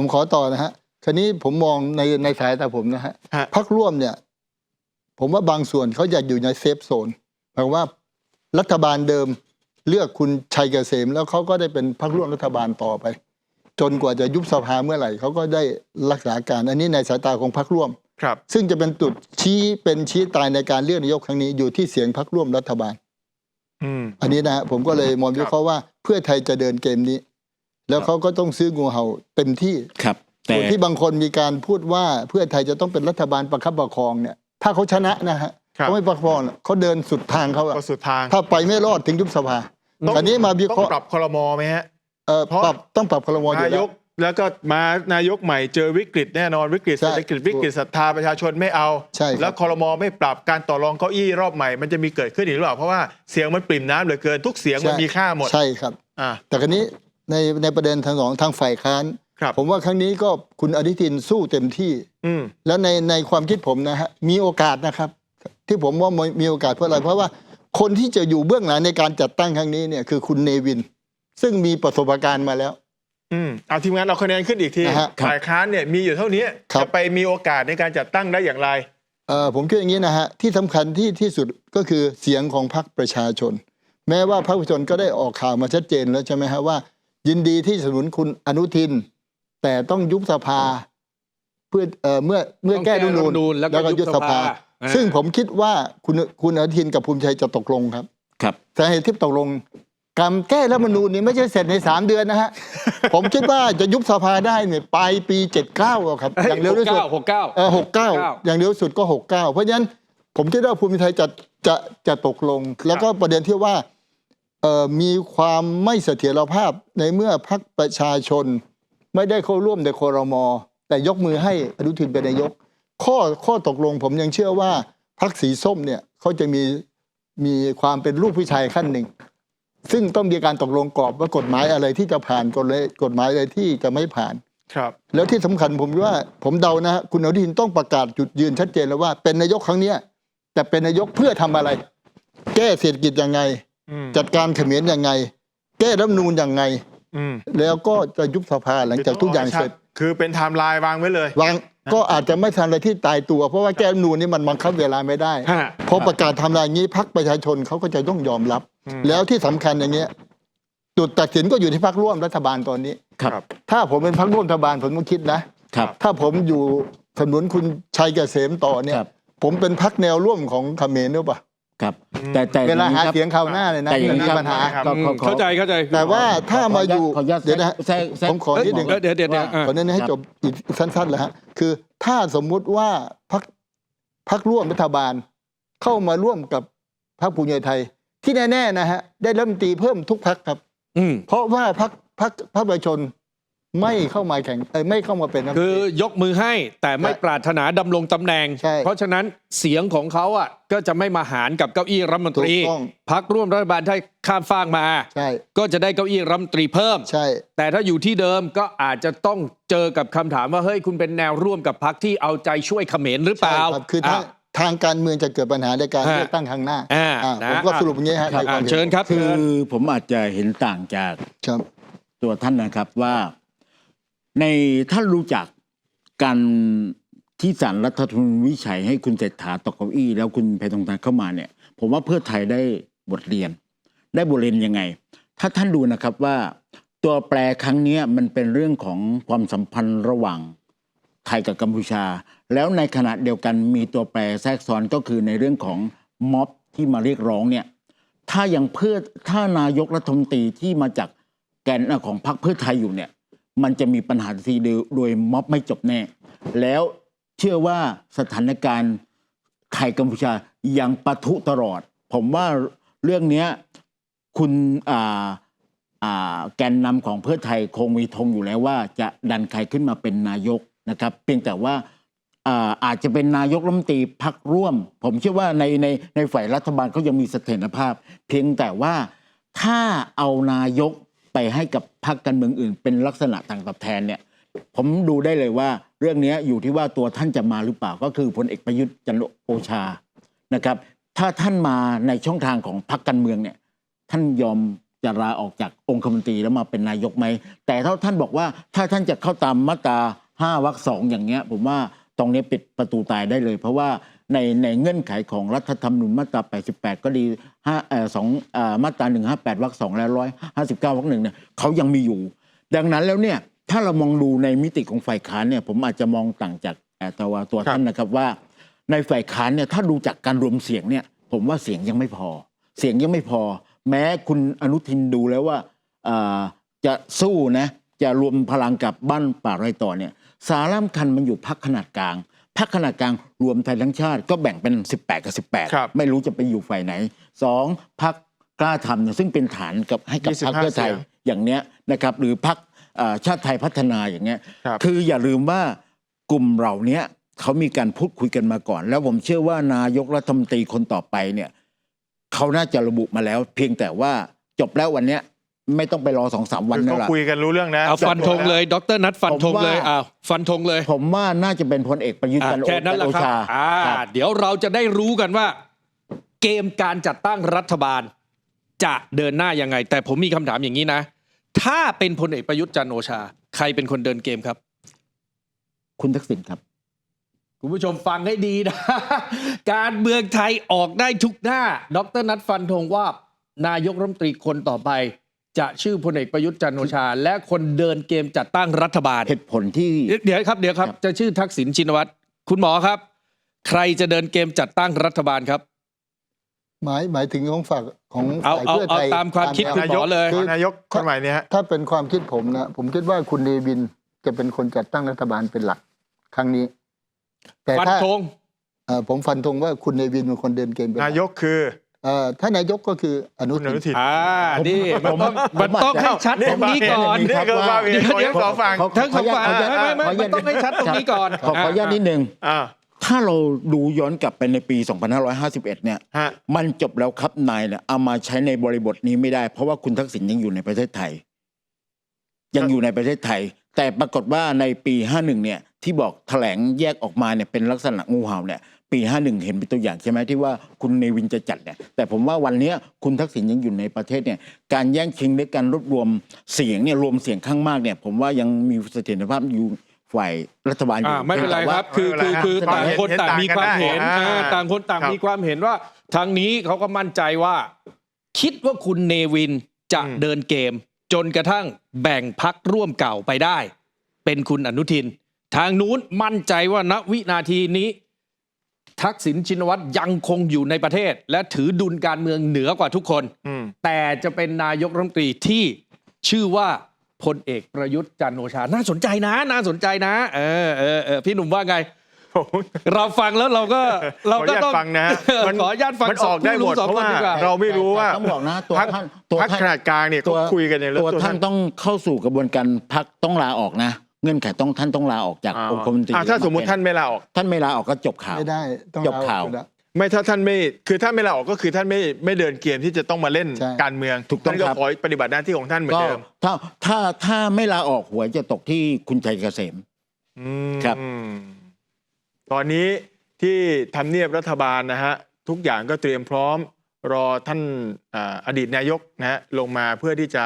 ผมขอต่อนะฮะคันนี้ผมมองในในสายตาผมนะฮะฮะ พักร่วมเนี่ย ผมว่าบางส่วนเขาอยากอยู่ในเซฟโซนแปลว่ารัฐบาลเดิมเลือกคุณชัยเกษม แล้วเขาก็ได้เป็นพักร่วมรัฐบาลต่อไป จนกว่าจะยุบสภาเมื่อไหร่เขาก็ได้รักษาการ อันนี้ในสายตาของพักร่วม ครับ ซึ่งจะเป็นจุดชี้เป็นชี้ตายในการเลือกนายกครั้งนี้อยู่ที่เสียงพักร่วมรัฐบาล อืม อันนี้นะฮะผมก็เลยมองวิเคราะห์ว่าเพื่อไทยจะเดินเกมนี้ แล้วเขาก็ต้องซื้องูเห่าเต็มที่ครับแต่ส่วนที่บางคนมีการพูดว่าเพื่อไทยจะต้องเป็นรัฐบาลประคับประคองเนี่ย ถ้าเขาชนะนะฮะครับเขาไม่ประคองหรอกเขาเดินสุดทางเขาอะก็สุดทาง ถ้าไปไม่รอดถึงยุบสภาต้องอันนี้มาวิต้อเคราะงห์ปรับครมไหมฮะเอ่อเพราะปรับต้องปรับครมอยู่นาแล้ยวกแล้วก็มานายกใหม่เจอวิกฤตแน่นอนวิกฤตใช่เศรษฐกิจวิกฤตศรัทธาประชาชนไม่เอาใช่ครับแล้วคอรมอไม่ปรับการต่อรองเก้าอี้รอบใหม่มันจะมีเกิดขึ้นอีกหรือเปล่าเพราะว่าเสียงมันปริ่มน้ำเหลือเกินทุกเสียงมันมีค่าหมดใช่ครับอ่าแต่ครั้นี้ ในในประเด็นทางสองทางฝ่ายค้าน ครับผมว่าครั้งนี้ก็คุณอนุทินสู้เต็มที่ อืม แล้วในในความคิดผมนะฮะมีโอกาสนะครับ ที่ผมว่ามีโอกาสเพราะอะไรเพราะว่าคนที่จะอยู่เบื้องหลังในการจัดตั้งครั้งนี้เนี่ยคือคุณเนวิน ซึ่งมีประสบการณ์มาแล้ว อืมเอาทีมงานเอาคะแนนขึ้นอีกทีนะฮะฝ่ายค้านเนี่ยมีอยู่เท่านี้ครับ จะไปมีโอกาสในการจัดตั้งได้อย่างไร เอ่อผมคิดอย่างนี้นะฮะที่สำคัญที่ที่สุดก็คือเสียงของพรรคประชาชน แม้ว่าพรรคประชาชนก็ได้ออกข่าวมาชัดเจนแล้วใช่ไหมฮะว่า ยินดีที่สนับสนุนคุณอนุทิน แต่ต้องยุบสภา เพื่อเอ่อเมื่อเมื่อต้องแก้แก้รัฐธรรมนูรัฐธรรมนูญญแล้วก็ยุบสภาอ่า ซึ่งผมคิดว่าคุณคุณอนุทินกับภูมิใจจะตกลงครับ ครับ สาเหตุที่ตกลงการแก้รัฐธรรมนูญนี่ไม่ใช่เสร็จในสามเดือนนะฮะ ผมคิดว่าจะยุบสภาได้เนี่ยปลายปีเจ็ดเก้าครับ อย่างเร็วที่สุดหกเก้า เออหกเก้า69 อย่างเร็วสุดก็หกเก้าเพราะฉะนั้นผมคิดว่าภูมิใจไทยจะจะจะตกลง แล้วก็ประเด็นที่ว่าเอ่อ มีความไม่เสถียรภาพในเมื่อพรรคประชาชน ไม่ได้เข้าร่วมในคอรมอแต่ยกมือให้อนุทินเป็นนายก ข้อข้อตกลงผมยังเชื่อว่าพรรคสีส้มเนี่ยเขาจะมีมีความเป็นลูกผู้ชายขั้นหนึ่ง ซึ่งต้องมีการตกลงกรอบว่ากฎหมายอะไรที่จะผ่านกฎเลยกฎหมายอะไรที่จะไม่ผ่านครับ แล้วที่สำคัญผมว่าผมเดานะฮะคุณอนุทินต้องประกาศจุดยืนชัดเจนแล้วว่าเป็นนายกครั้งเนี้ยแต่เป็นนายกเพื่อทำอะไร แก้เศรษฐกิจยังไงอืม จัดการเขมรยังไง แก้รัฐธรรมนูญยังไงอืมแล้วก็จะยุบสภาหลังจากทุกอย่างเสร็จ คือเป็นไทม์ไลน์วางไว้เลยวางก็อาจจะไม่ทันอะไรที่ตายตัว เพราะว่าแก้รัฐธรรมนูญนี่มันบังคับเวลาไม่ได้ฮะพอประกาศทำลายอย่างนี้พักประชาชนเขาก็จะต้องยอมรับอืมแล้วที่สำคัญอย่างเงี้ยจุดตัดสินก็อยู่ที่พักร่วมรัฐบาลตอนนี้ครับ ถ้าผมเป็นพักร่วมรัฐบาลผมต้องคิดนะครับถ้าผมอยู่สนับสนุนคุณชัยเกษมต่อเนี่ยครับผมเป็นพักแนวร่วมของเขมรหรือเปล่า ครับแต่แต่เวลาหาครับเสียงคราวหน้าเลยนะแต่อย่างมีนี้ครับปัญหาครับก็ขอขอเข้าใจเข้าใจ แต่ว่าถ้ามาอยู่ขออนุญาตเดี๋ยวนะฮะแทรกแทรกผมขอนิดหนึ่งเดี๋ยวเดี๋ยวเดี๋ยวอะขอเน้นให้จบอีกสั้นๆเลยฮะคือถ้าสมมุติว่าพักพักร่วมรัฐบาลเข้ามาร่วมกับพรรคภูมิใจไทย ที่แน่ๆนะฮะได้รัฐมนตรีเพิ่มทุกพักครับอืมเพราะว่าพักพักพรรคประชาชน ไม่เข้ามาแข่งเอ้ยไม่เข้ามาเป็นรัฐมนตคืรีอยกมือให้แต่ไม่ใช่ปรารถนาดำรงตำแหน่ง ใช่เพราะฉะนั้นเสียงของเขาอะก็จะไม่มาหารกับเก้าอี้รัฐมนตรีถูกต้อง พักร่วมรัฐบาลถ้าข้ามฟากมา ใช่ ก็จะได้เก้าอี้รัฐมนตรีเพิ่ม ใช่ แต่ถ้าอยู่ที่เดิมก็อาจจะต้องเจอกับคำถามว่าเฮ้ยคุณเป็นแนวร่วมกับพักที่เอาใจช่วยเขมรหรือเปใช่ล่าครับคือทางทางการเมืองจะเกิดปัญหาในการฮะเลือกตั้งครั้งหน้าอ่าอ่านะ ผมก็สรุปอย่างนี้ฮะครับในความอะห็นเชิญครับคือเชิญผมอาจจะเห็นต่างจากครับ ตัวท่านนะครับว่า ในท่านรู้จักการที่สารรัฐธรรมนูญวิจัยให้คุณเศรษฐาตกเก้าอี้แล้วคุณเพทองทานเข้ามาเนี่ย ผมว่าเพื่อไทยได้บทเรียน ได้บทเรียนยังไง ถ้าท่านดูนะครับว่าตัวแปรครั้งนี้มันเป็นเรื่องของความสัมพันธ์ระหว่างไทยกับกัมพูชา แล้วในขณะเดียวกันมีตัวแปรแทรกซ้อนก็คือในเรื่องของม็อบที่มาเรียกร้องเนี่ยถ้ายังเพื่อถ้านายกรัฐมนตรีที่มาจากแกนน้าของพรรคเพื่อไทยอยู่เนี่ย มันจะมีปัญหาทันทีโดยโดยม็อบไม่จบแน่ แล้วเชื่อว่าสถานการณ์ไทยกัมพูชายังปะทุตลอด ผมว่าเรื่องนี้คุณแกนนำของเพื่อไทยคงมีธงอยู่แล้วว่า จะดันใครขึ้นมาเป็นนายกนะครับ เพียงแต่ว่าอ่าอาจจะเป็นนายกรัฐมนตรีพักร่วม ผมเชื่อว่าในในในฝ่ายรัฐบาลเขายังมีเสถียรภาพ เพียงแต่ว่าถ้าเอานายก ไปให้กับพรรคการเมืองอื่น เป็นลักษณะต่างตอบแทนเนี่ยผมดูได้เลยว่าเรื่องนี้อยู่ที่ว่าตัวท่านจะมาหรือเปล่าก็คือพลเอกประยุทธ์จันทร์โอชานะครับ ถ้าท่านมาในช่องทางของพรรคการเมืองเนี่ยท่านยอมจะลาออกจากองคมนตรีแล้วมาเป็นนายกไหมแต่ถ้าท่านบอกว่าถ้าท่านจะเข้าตามมาตราห้าวรรคสองอย่างเงี้ย ผมว่าตรงนี้ปิดประตูตายได้เลย เพราะว่า ในในเงื่อนไขของรัฐธรรมนูญมาตรา 88 ก็ดีห้าเอ่อสองเอ่อมาตรา 158วรรคสองและ159วรรคหนึ่งเนี่ยเขายังมีอยู่ ดังนั้นแล้วเนี่ยถ้าเรามองดูในมิติของฝ่ายค้านเนี่ยผมอาจจะมองต่างจากเอ่อตัวตัวครับท่านนะครับว่า ในฝ่ายค้านเนี่ยถ้าดูจากการรวมเสียงเนี่ยผมว่าเสียงยังไม่พอ เสียงยังไม่พอ แม้คุณอนุทินดูแล้วว่าเอ่อจะสู้นะจะรวมพลังกับบ้านป่าไรต่อเนี่ยสาระสำคัญมันอยู่พักขนาดกลาง พักขนาดกลางรวมไทยทั้งชาติก็แบ่งเป็น 18 กับครับ18 ไม่รู้จะไปอยู่ฝ่ายไหนสองพักกล้าทำเนี่ยซึ่งเป็นฐานกับให้กับพรรค25เพื่อไทยเสียงอย่างเนี้ยนะครับหรือพักชาติไทยพัฒนาอย่างเงี้ยครับคืออย่าลืมว่ากลุ่มเหล่าเนี้ยเขามีการพูดคุยกันมาก่อน แล้วผมเชื่อว่านายกรัฐมนตรีคนต่อไปเนี่ยเขาน่าจะระบุมาแล้ว เพียงแต่ว่าจบแล้ววันเนี้ย ไม่ต้องไปรอสองสามวันคือนั่เขานแหละคุยกันรู้เรื่องนะเอาฟันธงเลยดรนัทฟันธงเลยผมว่าอ้าวฟันธงเลย ผมว่าน่าจะเป็นพลเอกประยุทธ์อะจันทร์แค่นั้นแหละโอครับชาอ่าครับเดี๋ยวเราจะได้รู้กันว่า เกมการจัดตั้งรัฐบาล จะเดินหน้ายังไง แต่ผมมีคำถามอย่างนี้นะ ถ้าเป็นพลเอกประยุทธ์จันทร์โอชา ใครเป็นคนเดินเกมครับ คุณทักษิณครับคุณผู้ชมฟังให้ดีนะ การเมืองไทยออกได้ทุกหน้า ดรนัทฟันธงว่านายกรัฐมนตรีคนต่อไป จะชื่อพลเอกประยุทธ์จันทร์โอชา และคนเดินเกมจัดตั้งรัฐบาล เหตุผลที่ เดี๋ยวครับเดี๋ยวครับครับจะชื่อทักษิณชินวัตรคุณหมอครับ ใครจะเดินเกมจัดตั้งรัฐบาลครับ หมายหมายถึงของฝากของเอาฝ่ายเอาเพื่อเอาไทยตามความคิดตคุณหมอเลย คือนายกคนใหม่เนี่ยฮะ ถ้าเป็นความคิดผมนะ ผมคิดว่าคุณเนวินจะเป็นคนจัดตั้งรัฐบาลเป็นหลัก ครั้งนี้ แต่ฟันถ้าธงเอ่อผมฟันธงว่าคุณเนวินเป็นคนเดินเกมเป็นหลันายกคือ เอ่อถ้านายกก็คืออนุคุณอนุทิทินนอ่านี่มันต้องมันต้องให้ชัดตรงนี้ก่อน นี่คือความเห็นของเดี๋ยวทั้งสองฝั่งขอทั้งสองฝ่ายขออนุญาตไม่ไม่ขออนุไม่ญาตต้องให้ชัดตรงนี้ก่อนขอขออนุญาตนิดนึง อ่าถ้าเราดูย้อนกลับไปในปี 2551 เนี่ย ฮะ มันจบแล้วครับนายเนี่ยเอามาใช้ในบริบทนี้ไม่ได้ เพราะว่าคุณทักษิณยังอยู่ในประเทศไทย ยังอยู่ในประเทศไทย แต่ปรากฏว่าในปี 51 เนี่ย ที่บอกแถลงแยกออกมาเนี่ยเป็นลักษณะงูเห่าเนี่ย ปี51เห็นเป็นตัวอย่างใช่ไหมที่ว่าคุณเนวินจะจัดเนี่ยแต่ผมว่าวันเนี้ยคุณทักษิณยังอยู่ในประเทศเนี่ยการแย่งชิงในการรวบรวมเสียงเนี่ยรวมเสียงข้างมากเนี่ยผมว่ายังมีเสถียรภาพอยู่ฝ่ายรัฐบาลอยู่อ่าไม่เป็นไรแต่คว่ารับ คือคือคือไม่ต่างเป็นไรคนต่างมีความเห็นเห็นต่างกันได้อ่าอ่าต่างคนต่างครับมีความเห็นว่า ทางนี้เขาก็มั่นใจว่า คิดว่าคุณเนวินจะอืมเดินเกม จนกระทั่งแบ่งพักร่วมเก่าไปได้ เป็นคุณอนุทิน ทางนู้นมั่นใจว่าณวินาทีนี้ ทักษิณชินวัตรยังคงอยู่ในประเทศ และถือดุลการเมืองเหนือกว่าทุกคนอืมแต่จะเป็นนายกรัฐมนตรีที่ชื่อว่าพลเอกประยุทธ์จันทร์โอชา น่าสนใจนะ น่าสนใจนะ เออเออเออพี่หนุ่มว่าไงผมเราฟังแล้วเราก็เราก็ต้องขออนุญาตฟังนะฮะมันขออนุญาตฟังมันออกได้หมดสองเพราะคนว่าดีกว่าเราไม่รู้ว่าแต่ต้องบอกนะตัวพรรคท่านตัวพรรคท่านขนาดกลางเนี่ยเขาคุยกันเนี่ยแล้วตัวตัวท่าท่านนต้องเข้าสู่กระบวนการพักต้องลาออกนะเงื่อนไขต้องท่านต้องลาออกจากอ่าองคมนตรีอ่าถ้าสมมุติท่านไม่ลาออก ท่านไม่ลาออกก็จบข่าว ไม่ได้ต้องจบข่าว เออยู่แล้ไม่ถ้าท่านไม่คือท่านไม่ลาออกก็คือท่านไม่ไม่เดินเกมที่จะต้องมาเล่นใช่ การเมืองถูกต้องท่านก็ครับ ขอปฏิบัติหน้าที่ของท่านเหมือนก็เดิมถ้าถ้าถ้าไม่ลาออกหวยจะตกที่คุณชัยเกษม อืมครับ ตอนนี้ที่ทำเนียบรัฐบาลนะฮะทุกอย่างก็เตรียมพร้อมรอท่านอ่าอดีตนายกนะฮะลงมาเพื่อที่จะ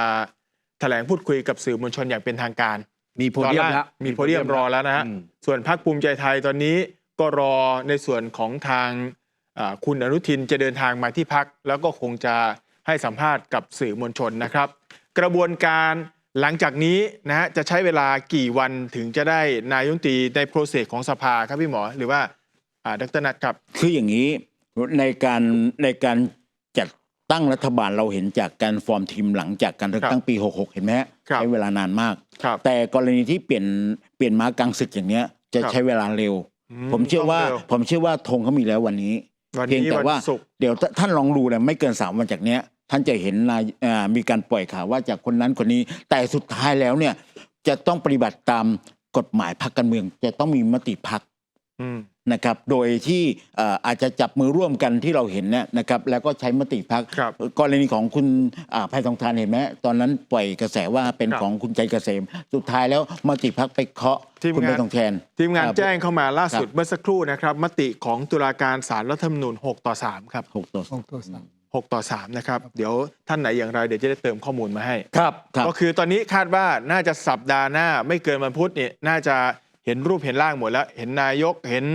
แถลงพูดคุยกับสื่อมวลชนอย่างเป็นทางการ มีโพเดียมแล้วมีโพเดียมรอแล้วนะฮะอืมส่วนพรรคภูมิใจไทยตอนนี้ก็รอในส่วนของทางอ่าคุณอนุทินจะเดินทางมาที่พัก แล้วก็คงจะให้สัมภาษณ์กับสื่อมวลชนนะครับ กระบวนการหลังจากนี้นะฮะจะใช้เวลากี่วันถึงจะได้นายกรัฐมนตรีในโปรเซสของสภาครับพี่หมอหรือว่าอ่าดรนัทครับ คืออย่างนี้ในการในการจัด ตั้งรัฐบาลเราเห็นจากการฟอร์มทีมหลังจากการเลือกตั้งปี 66 เห็นไหมฮะครับใช้เวลานานมากครับแต่กรณีที่เปลี่ยนเปลี่ยนม้ากลางศึกอย่างเนี้ยจะครับใช้เวลาเร็วอืผมเชื่อว่าต้งร็ผมเชื่อว่าธงเขามีแล้ววันนี้วันเพียงนี้แต่วันว่าศุกร์เดี๋ยวท่านลองดูนะไม่เกินสามวันจากเนี้ยท่านจะเห็นนายอ่ามีการปล่อยข่าวว่าจากคนนั้นคนนี้ แต่สุดท้ายแล้วเนี่ยจะต้องปฏิบัติตามกฎหมายพรรคการเมือง จะต้องมีมติพรรคอืม นะครับ โดยที่เอ่ออาจจะจับมือร่วมกันที่เราเห็นเนี่ยนะครับ แล้วก็ใช้มติพรรคครับกรณีของคุณอ่าภัยทองทานเห็นไหมตอนนั้นปล่อยกระแสว่าเป็นครับของคุณใจเกษม สุดท้ายแล้วมติพรรคไปเคาะทีมคุณงานภัยทองแทน ทีมงานอ่าแจ้งเข้ามาล่าสุดครับเมื่อสักครู่นะครับ มติของตุลาการศาลรัฐธรรมนูญ6ต่อ3ครับหกต่อหกตัวสาม6ต่อ 3 นะครับ เดี๋ยวท่านไหนอย่างไรเดี๋ยวจะได้เติมข้อมูลมาให้ ครับครับก็คือตอนนี้คาดว่าน่าจะสัปดาห์หน้าไม่เกินวันพุธเนี่ยน่าจะ เห็นรูปเห็นร่างหมดแล้ว เห็นนายกเห็น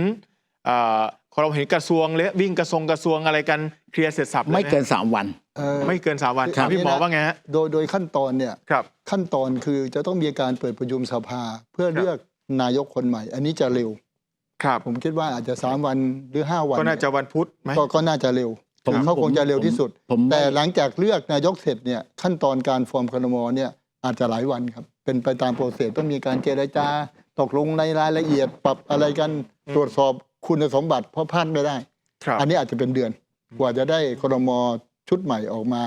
เอ่อเราเห็นกระทรวงเลยวิ่งกระทรวงกระทรวงอะไรกันเคลียร์เสร็จสับลยไม่หเกินสามวัน เอ่อไม่เกินสามวันครับ พี่หมอว่าไงฮะโดยโดยขั้นตอนเนี่ยครับ ขั้นตอนคือจะต้องมีการเปิดประชุมสภา เพื่อครับเลือกนายกคนใหม่ อันนี้จะเร็ว ครับ ผมคิดว่าอาจจะสามวันหรือห้าวันก็น่าจะวันพุธไหม ก็ก็น่าจะเร็วผมเขาคงจะเร็วที่สุด ผมแต่หลังจากเลือกนายกเสร็จเนี่ยขั้นตอนการฟอร์มคณมเนี่ยอาจจะหลายวันครับ เป็นไปตามโปรเซสต้องมีการเจรจา ตกลงในรายละเอียดปรับอะไรกันอืมตรวจสอบคุณสมบัติเพราะพลาดไม่ได้ครับอันนี้อาจจะเป็นเดือน กว่าจะได้ครมชุดใหม่ออกมา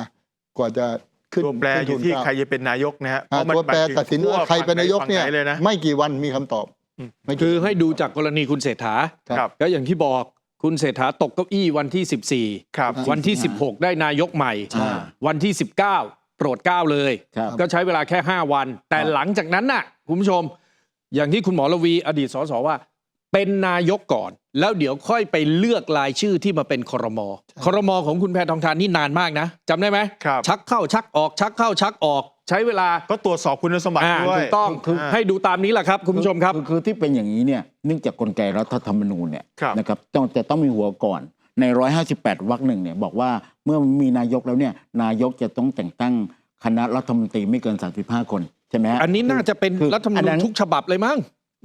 กว่าจะขึ้นตัวแปรอขึ้นยู่ทุนที่เกล้าใครจะเป็นนายกนะฮะเพอ่าราะมันตัวแปรหมายถึงตัดสินว่าขั้วใครเป็นนายกเนี่ยฝั่งไหเลยนะไม่กี่วันมีคำตอบอืมไม่กี่คือให้ดูจากกรณีคุณเศรษฐาครับก็อย่างที่บอกคุณเศรษฐาตกเก้าอี้วันที่ 14ครับวันที่ 16 ได้นายกใหม่อ่าวันที่ 19 โปรดเกล้าเลยครับก็ใช้เวลาแค่ 5 วัน แต่ครับหลังจากนั้นน่ะคุณผู้ชม อย่างที่คุณหมอระวีอดีตสสว่า เป็นนายกก่อน แล้วเดี๋ยวค่อยไปเลือกรายชื่อที่มาเป็นครมครมของคุณแพทองทานนี่นานมากนะจำได้ไหมครับชักเข้าชักออกชักเข้าชักออก ใช้เวลาก็ตรวจสอบคุณสมบัติอ่าด้วยถูกต้องคือให้ดูตามนี้แหละครับคุณผู้ชมครับ อคือที่เป็นอย่างนี้เนี่ยเนื่องจากกลไกรัฐธรรมนูญเนี่ยครับ นะครับต้องจะต้องมีหัวก่อนใน 158 วรรคหนึ่งเนี่ยบอกว่าเมื่อมีนายกแล้วเนี่ยนายกจะต้องแต่งตั้งคณะรัฐมนตรีไม่เกิน 35 คน ใช่ไหมฮะอันนี้น่าจะเป็นคือรัฐธรรมอันนูนั้ญน ทุกฉบับเลยมั้ง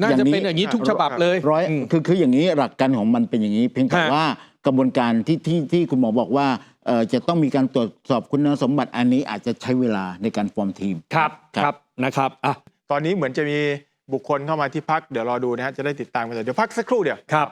น่าจะเป็นอย่างนี้ทุกฉบับเลย ร้อยอืมคือคืออย่างนี้หลักการของมันเป็นอย่างนี้ เพียงแต่ฮะว่ากระบวนการที่ที่ที่คุณหมอบอกว่าเอ่อจะต้องมีการตรวจสอบคุณสมบัติอันนี้อาจจะใช้เวลาในการฟอร์มทีม ครับครับนะครับอะตอนนี้เหมือนจะมีบุคคลเข้ามาที่พักเดี๋ยวรอดูนะฮะจะได้ติดตามกันแต่เดี๋ยวพักสักครู่เดียว ครับ